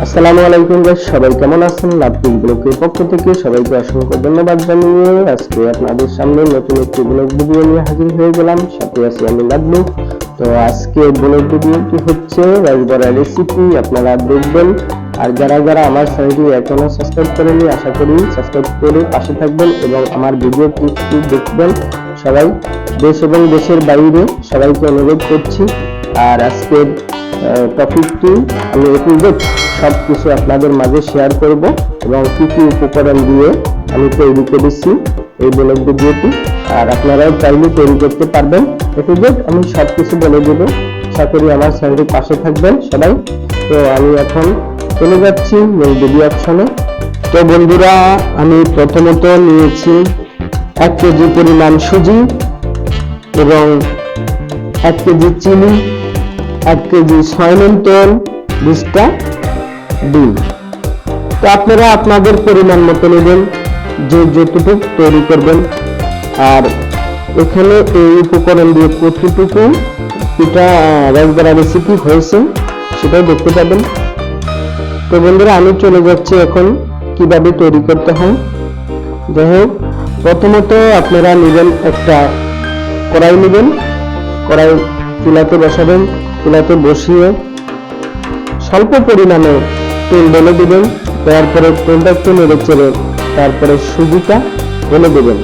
আসসালামু আলাইকুম গাইস সবাই কেমন আছেন? লাভটিক ব্লগের পক্ষ থেকে সবাইকে অসংখ্য ধন্যবাদ জানিয়ে আজকে আপনাদের সামনে নতুন একটি ব্লগ ভিডিও নিয়ে হাজির হয়ে গেলাম। সাথে আছি আমি লাড্ডু তো আজকে ব্লগ ভিডিওটি হচ্ছে রাজবরা রেসিপি আপনারা দেখবেন। আর যারা যারা আমার চ্যানেলটি এখনও সাবস্ক্রাইব করেনি আশা করি সাবস্ক্রাইব করে পাশে থাকবেন এবং আমার ভিডিওটি একটু দেখবেন। সবাই দেশ এবং দেশের বাইরে সবাইকে অনুরোধ করছি। আর আজকের টপিকটি আমি এপিজেড সব কিছু আপনাদের মাঝে শেয়ার করব এবং কি কি উপকরণ দিয়ে আমি তৈরি করেছি এই ব্লগ ভিডিওটি। আর আপনারাও চাইলে তৈরি করতে পারবেন। এপিজেড আমি সব কিছু বলে দেব। আশা করি আমার চ্যানেলটির পাশে থাকবেন সবাই। তো আমি এখন চলে যাচ্ছি মূল ভিডিও অপশনে তো বন্ধুরা, আমি প্রথমত নিয়েছি এক কেজি পরিমাণ সুজি এবং এক কেজি চিনি। এক কেজি সয়াবিন তেল, বিশটা ডিম। তো আপনারা আপনাদের পরিমাণ মতো নেবেন, যে যতটুকু তৈরি করবেন। আর এখানে এই উপকরণ দিয়ে কতটুকু এটা রাজবাড়া রেসিপি হয়েছে, সেটাও দেখতে পাবেন। তো বন্ধুরা, আমি চলে যাচ্ছি এখন কীভাবে তৈরি করতে হয়। যাই হোক, প্রথমত আপনারা নেবেন একটা কড়াই নেবেন। কড়াই চুলাতে বসাবেন। চুলাতে বসিয়ে স্বল্প পরিমাণে তেল ঢেলে দেবেন। দেওয়ার পরে তেলটা একটু নেড়ে চেড়ে তারপরে সুজিটা ঢেলে দেবেন।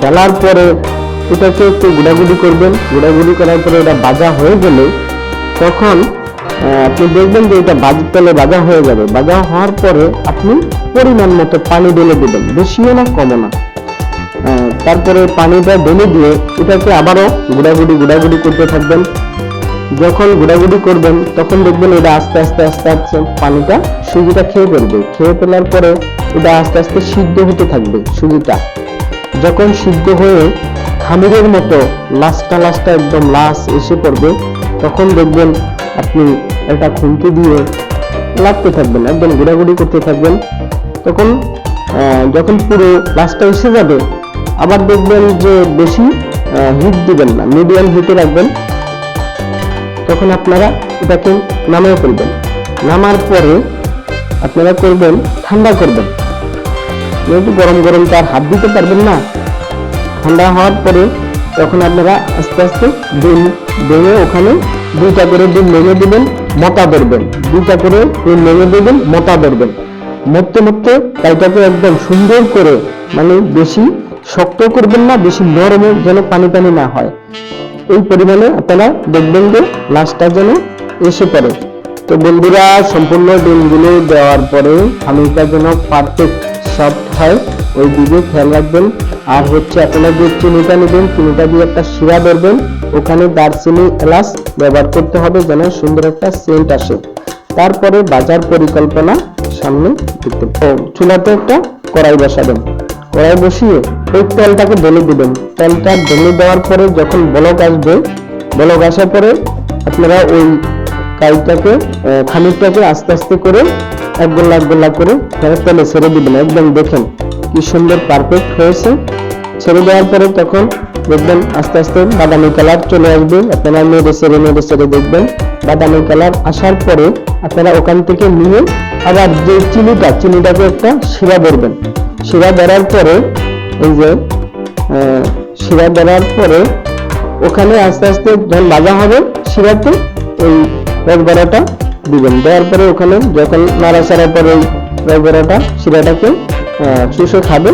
ঢালার পরে এটাকে একটু গুঁড়াগুড়ি করবেন। গুঁড়াগুড়ি করার পরে এটা ভাজা হয়ে গেলে তখন আপনি দেখবেন যে এটা বাজ তেলে ভাজা হয়ে যাবে। ভাজা হওয়ার পরে আপনি পরিমাণ মতো পানি ঢেলে দেবেন। বেশিও না, কমও না। তারপরে পানিটা ঢেলে দিয়ে এটাকে আবারও গুঁড়াগুড়ি গুঁড়াগুড়ি করতে থাকবেন। যখন গুঁড়াগুড়ি করবেন, তখন দেখবেন এটা আস্তে আস্তে আস্তে আস্তে পানিটা সুজিটা খেয়ে ফেলবে। খেয়ে ফেলার পরে এটা আস্তে আস্তে সিদ্ধ হতে থাকবে সুজিটা। যখন সিদ্ধ হয়ে খামিরের মতো লাস্টা লাস্টা একদম লাস এসে পড়বে, তখন দেখবেন আপনি একটা খুন্তি দিয়ে লাগতে থাকবেন, একদম ঘোরাঘুরি করতে থাকবেন। তখন যখন পুরো লাস্টটা এসে যাবে, আবার দেখবেন যে বেশি হিট দিবেন না মিডিয়াম হিটে রাখবেন। তখন আপনারা এটাকে নামিয়ে ফেলবেন নামার পরে আপনারা করবেন, ঠান্ডা করবেন। যেহেতু গরম গরম তার হাত দিতে পারবেন না। ঠান্ডা হওয়ার পরে তখন আপনারা আস্তে আস্তে ডিম ভেঙে ওখানে দুইটা করে ডিম ভেঙে দিবেন, মোটা ধরবেন। দুইটা করে ডিম ভেঙে দিবেন, মোটা ধরবেন। মরতে মরতে তাইটাকে একদম সুন্দর করে মানে বেশি শক্ত করবেন না, বেশি নরম যেন পানি পানি না হয়। এই পরিমাণে আপনারা দেখবেন যে লাস্টটা যেন এসে পড়ে। তো বন্ধুরা, সম্পূর্ণ ডিমগুলো দেওয়ার পরে খামিরটা যেন পারফেক্ট সফট হয়, ওই দিকে খেয়াল রাখবেন। আর হচ্ছে আপনারা যে চিনিটা নেবেন, চিনিটা দিয়ে একটা শিরা ধরবেন। ওখানে দারচিনি এলাচ ব্যবহার করতে হবে যেন সুন্দর একটা সেন্ট আসে। তারপরে বাজার পরিকল্পনা সামনে দেখতে চুলাতে একটা কড়াই বসাবেন। কড়াই বসিয়ে ওই তেলটাকে ঢেলে দিবেন। তেলটা ঢেলে দেওয়ার পরে যখন বলক আসবে, বলক আসার পরে আপনারা ওই কাইটাকে খামিরটাকে আস্তে আস্তে করে এক গোল্লা এক গোল্লা করে ফেরত তেলে ছেড়ে দিবেন। একদম দেখেন কি সুন্দর পারফেক্ট হয়েছে। ছেড়ে দেওয়ার পরে তখন দেখবেন আস্তে আস্তে বাদামি কালার চলে আসবে। আপনারা নেড়ে ছেড়ে নেড়ে ছেড়ে দেখবেন বাদামি কালার আসার পরে আপনারা ওখান থেকে নিয়ে আবার যে চিনিটা, চিনিটাকে একটা শিরা ধরবেন। শিরা ধরার পরে, এই যে শিরা ধরার পরে ওখানে আস্তে আস্তে যখন ভাজা হবে শিরাতে ওই রসগোড়াটা দিবেন। দেওয়ার পরে ওখানে যখন নাড়াচাড়ার পরে ওই রসগোড়াটা শিরাটাকে চুষে খাবে।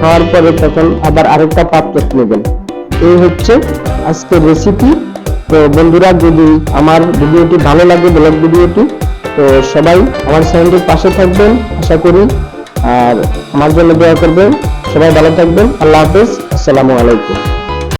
খাওয়ার পরে তখন আবার আরেকটা পাত্র নেবেন। এই হচ্ছে আজকের রেসিপি তো বন্ধুরা, যদি আমার ভিডিওটি ভালো লাগে ব্লগ ভিডিওটি, তো সবাই আমার চ্যানেলটির পাশে থাকবেন। আশা করি আর আমার জন্য দোয়া করবেন। সবাই ভালো থাকবেন। আল্লাহ হাফিজ। আসসালামু আলাইকুম।